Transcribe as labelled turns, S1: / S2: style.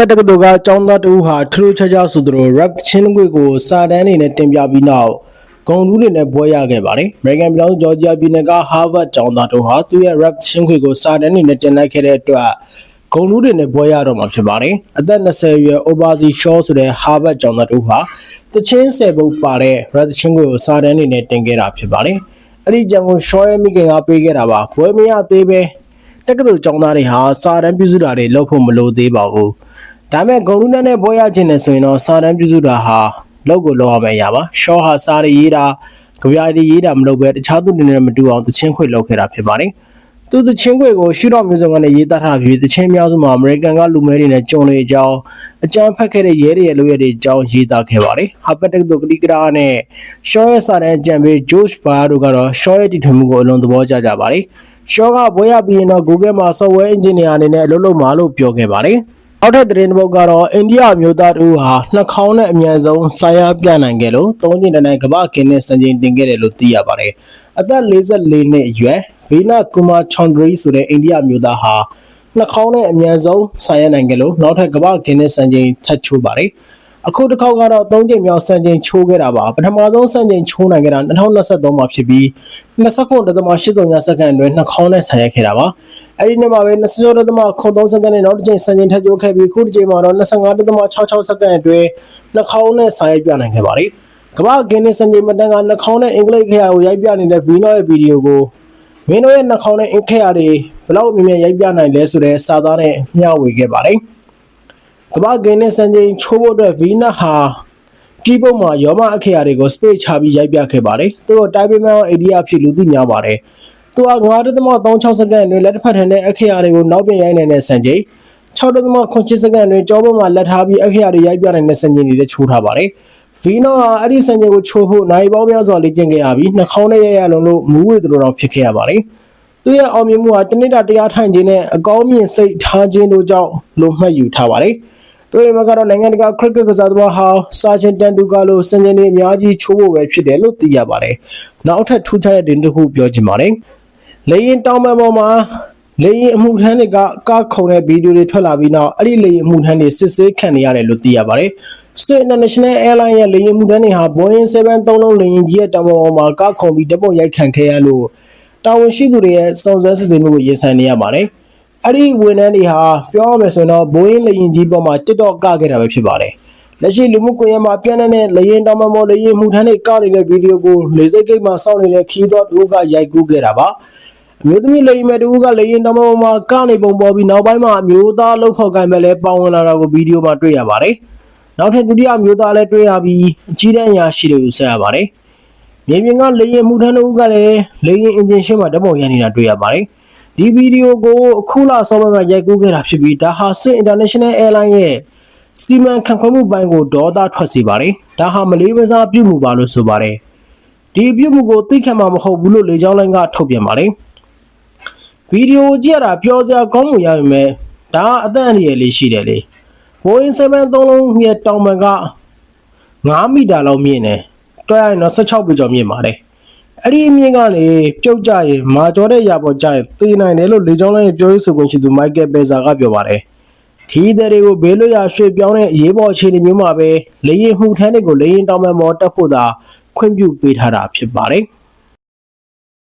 S1: ဖက်တက္ကသိုလ်ကကျောင်းသားတဦးဟာထထခြားခြားဆိုသလို rap ချင်းခွေကိုစာတန်းနေနဲ့တင်ပြပြီးနောက်ဂုံလူးတွေနဲ့ပွဲရခဲ့ပါတယ်။ American ပြည်ထောင်စုဂျော်ဂျီယာပြည်နယ်က Harvard ကျောင်းသားတို့ဟာသူရဲ့ rap ချင်းခွေကိုစာတန်းနေနဲ့တင်လိုက်ခဲ့တဲ့အတွက်ဂုံလူးတွေနဲ့ပွဲရတော့မှာဖြစ်ပါတယ်။အသက်20အရွယ် Obazi Shaw ဆိုတဲ့ Harvard ကျောင်းသားတို့ဟာတချင်းဆယ်ပုတ်ပါတဲ့ rap ချင်းခွေကိုစာတန်းနေနဲ့တင်ခဲ့တာဖြစ်ပါတယ်။အဲ့ဒီကြောင့်ကို Shaw ရဲ့မိခင်ကပေးခဲ့တာပါ။ပွဲမရသေးပဲတက္ကသိုလ်ကျောင်းသားတွေဟာစာတန်းပြုစုတာတွေလုပ်ဖို့မလိုသေးပါဘူး။ ဒါမဲ့ဂုံလူနဲ့နဲ့ပွဲရခြင်းနဲ့ဆိုရင်တော့စာတန်းပြုစုတာဟာလောက်ကိုလောက်ရမယ့်အရာပါရှော့ဟာစာရီရေးတာကြပြားရီရေးတာမလုပ်ပဲတခြားသူတွေနဲ့မတူအောင်သချင်းခွေလောက်ခဲ့တာဖြစ်ပါတယ်သူသချင်းခွေကိုရှုတော့မျိုးစုံကနေရေးသားထားပြီးသချင်းများစုမှာအမေရိကန်ကလူမဲတွေနဲ့ကြုံနေအကြောင်းအကြမ်းဖက်ခဲ့တဲ့ရဲတွေရဲ့လုပ်ရတဲ့အကြောင်းရေးသားခဲ့ပါတယ်ဟာပက်တက်တို့ကတိကရာနဲ့ရှော့ရဲ့စာတန်းအကြံပေးဂျိုးဘာတို့ကတော့ရှော့ရဲ့တည်ထွင်မှုကိုအလွန်သဘောကျကြပါတယ်ရှော့ကဘွဲရပြီးရင်တော့ Google မှာ software engineer အနေနဲ့အလုပ်လုပ်မှာလို့ပြောခဲ့ပါတယ် အောက်ထပ်သတင်းတစ်ပုဒ်ကတော့အိန္ဒိယမျိုးသားတူဟာနှာခေါင်းနဲ့အမြန်ဆုံးဆိုင်းရပြနိုင်ခဲ့လို့သုံးကျင်တန်းကမ္ဘာကင်းနဲ့စံချိန်တင်ခဲ့တယ်လို့သိရပါတယ်။အသက်44နှစ်အရွယ်ဗီနာကူမာချွန်ဒရီဆိုတဲ့အိန္ဒိယမျိုးသားဟာနှာခေါင်းနဲ့အမြန်ဆုံးဆိုင်းရနိုင်ခဲ့လို့နောက်ထပ်ကမ္ဘာကင်းနဲ့စံချိန်ထပ်ချိုးပါတယ်။ အခုတစ်ခေါက်ကတော့၃ချိန်မြောက်စံချိန်ချိုးခဲ့တာပါပထမဆုံးစံချိန်ချိုးနိုင်ခဲ့တာ2023မှာဖြစ်ပြီး29.83စက္ကန့်အတွင်းနှာခေါင်းနဲ့ဆိုင်ရိုက်ခဲ့တာပါအဲ့ဒီနေ့မှာပဲ26.03စက္ကန့်နဲ့နောက်တစ်ချိန်စံချိန်ထပ်ချိုးခဲ့ပြီးခုတစ်ချိန်မှာတော့25.66စက္ကန့်အတွင်းနှာခေါင်းနဲ့ဆိုင်ရိုက်ပြနိုင်ခဲ့ပါတယ်ကမ္ဘာဂင်းနစ်စံချိန်မတန်းကနှာခေါင်းနဲ့အင်္ဂလိပ်ခရာကိုရိုက်ပြနေတဲ့ဗီနိုရဲ့ဗီဒီယိုကိုမင်းတို့ရဲ့နှာခေါင်းနဲ့အင်္ဂခရာတွေဘယ်လောက်မြင်မြင်ရိုက်ပြနိုင်လဲဆိုတဲ့စာသားနဲ့မျှဝေခဲ့ပါတယ် ကမ္ဘာဂင်းနစ်စံချိန်ချိုးဖို့အတွက်ဗီနဟာကီးဘုတ်မှာရောမအခရာတွေကို space ချပြီးရိုက်ပြခဲ့ပါတယ်။သူတို့တိုင်းပြည်မှာအိန္ဒိယဖြစ်လူသိများပါတယ်။သူက9.36စက္ကန့်အတွင်းလက်တစ်ဖက်ထန်တဲ့အခရာတွေကိုနောက်ပြန်ရိုက်နိုင်တဲ့စံချိန်6.8စက္ကန့်အတွင်းကြောပေါ်မှာလက်ထားပြီးအခရာတွေရိုက်ပြနိုင်တဲ့စံချိန်တွေချိုးထားပါတယ်။ဗီနိုဟာအဲ့ဒီစံချိန်ကိုချိုးဖို့နိုင်ပေါင်းများစွာလေ့ကျင့်ခဲ့ရပြီးနှာခေါင်းနဲ့ရရလုံးလို့မူးဝေသူတို့တော့ဖြစ်ခဲ့ရပါတယ်။သူရဲ့အောင်မြင်မှုဟာတနေ့တာတရားထိုင်ခြင်းနဲ့အကောင်းမြင်စိတ်ထားခြင်းတို့ကြောင့်လို့မှတ်ယူထားပါတယ်။ သူရဲ့ဘက်ကတော့နိုင်ငံတကာခရစ်ကက်ကစားသမားဟောင်းစာချင်တန်တူကာလိုစံချိန်တွေအများကြီးချိုးဖို့ပဲဖြစ်တယ်လို့သိရပါတယ်။နောက်ထပ်ထူးခြားတဲ့တင်တစ်ခုပြောချင်ပါတယ်။လေရင်တောင်ပံပေါ်မှာလေရင်အမှုထမ်းတွေကကားခုံတဲ့ဗီဒီယိုတွေထွက်လာပြီးနောက်အဲ့ဒီလေရင်အမှုထမ်းတွေစစ်ဆေးခံနေရတယ်လို့သိရပါတယ်။ State International Airlines ရဲ့လေရင်မှုထမ်းတွေဟာ Boeing 737လေရင်ကြီးရဲ့တောင်ပံပေါ်မှာကားခုံပြီးတပ်ပုံရိုက်ခံခဲ့ရလို့တာဝန်ရှိသူတွေရဲ့စုံစမ်းစစ်ဆေးမှုကိုရင်ဆိုင်နေရပါတယ်။ အဲ့ဒီဝန်ထမ်းတွေဟာပြောရမယ်ဆိုရင်တော့ Boeing လေရင်ကြီးပေါ်မှာ TikTok ကခဲ့တာပဲဖြစ်ပါတယ်။လက်ရှိလူမှုကွန်ရက်မှာပြန့်နှံ့တဲ့လေရင်တောင်ပံပေါ်လေရင်မှုထမ်းတွေကနေတဲ့ဗီဒီယိုကိုလေစိတ်ဂိတ်မှာစောင့်နေတဲ့ခီးတော်တူကရိုက်ကူးခဲ့တာပါ။အမျိုးသမီးလေရင်မဲ့တူကလေရင်တောင်ပံပေါ်မှာကနေပုံပေါ်ပြီးနောက်ပိုင်းမှာအမျိုးသားလှုပ်ခေါ်ကိုင်မဲ့လဲပေါဝင်လာတာကိုဗီဒီယိုမှာတွေ့ရပါတယ်။နောက်ထပ်ဒုတိယမျိုးသားလည်းတွေ့ရပြီးအကြီးတန်းအရာရှိတွေကိုဆက်ရပါတယ်။မြေပြင်ကလေရင်မှုထမ်းတို့ကလည်းလေရင်အင်ဂျင်ရှင်းမှာဓာတ်ပုံရိုက်နေတာတွေ့ရပါတယ်။ ဒီဗီဒီယိုကိုအခုလဆောင်းပိုင်းမှာရိုက်ကူးခဲ့တာဖြစ်ပြီးဒါဟာစစ် International Airlines ရဲ့စီမံခန့်ခွဲမှုပိုင်းကိုဒေါသထွက်စေပါတယ်။ဒါဟာမလေးမစားပြုမှုပါလို့ဆိုပါတယ်။ဒီပြုမှုကိုသိခံမှာမဟုတ်ဘူးလို့လေကြောင်းလိုင်းကထုတ်ပြန်ပါတယ်။ဗီဒီယိုကြည့်ရတာပြောစရာကောင်းမှုရပါမယ်။ဒါအသက်အန္တရာယ်လေးရှိတယ်လေ။ Boeing 737လုံးရဲ့တောင်ပံက9မီတာလောက်မြင့်တယ်။တွဲရရင်တော့16ပေကျော်မြင့်ပါတယ်။ အဲ့ဒီအမြင့်ကနေပြုတ်ကြရင်မာကျော်တဲ့ရာပေါ်ကြရင်သေနိုင်တယ်လို့လေကြောင်းလိုင်းရဲ့ပြောရေးဆိုခွင့်ရှိသူမိုက်ကယ်ဘယ်ဇာကပြောပါတယ်။ခီးတဲ့တွေကိုဘေးလွတ်ရာရွှေ့ပြောင်းတဲ့အရေးပေါ်အခြေအနေမျိုးမှာပဲလေရင်မှုထမ်းတွေကိုလေရင်တောင်ပံပေါ်တက်ဖို့သာခွင့်ပြုပေးထားတာဖြစ်ပါတယ်။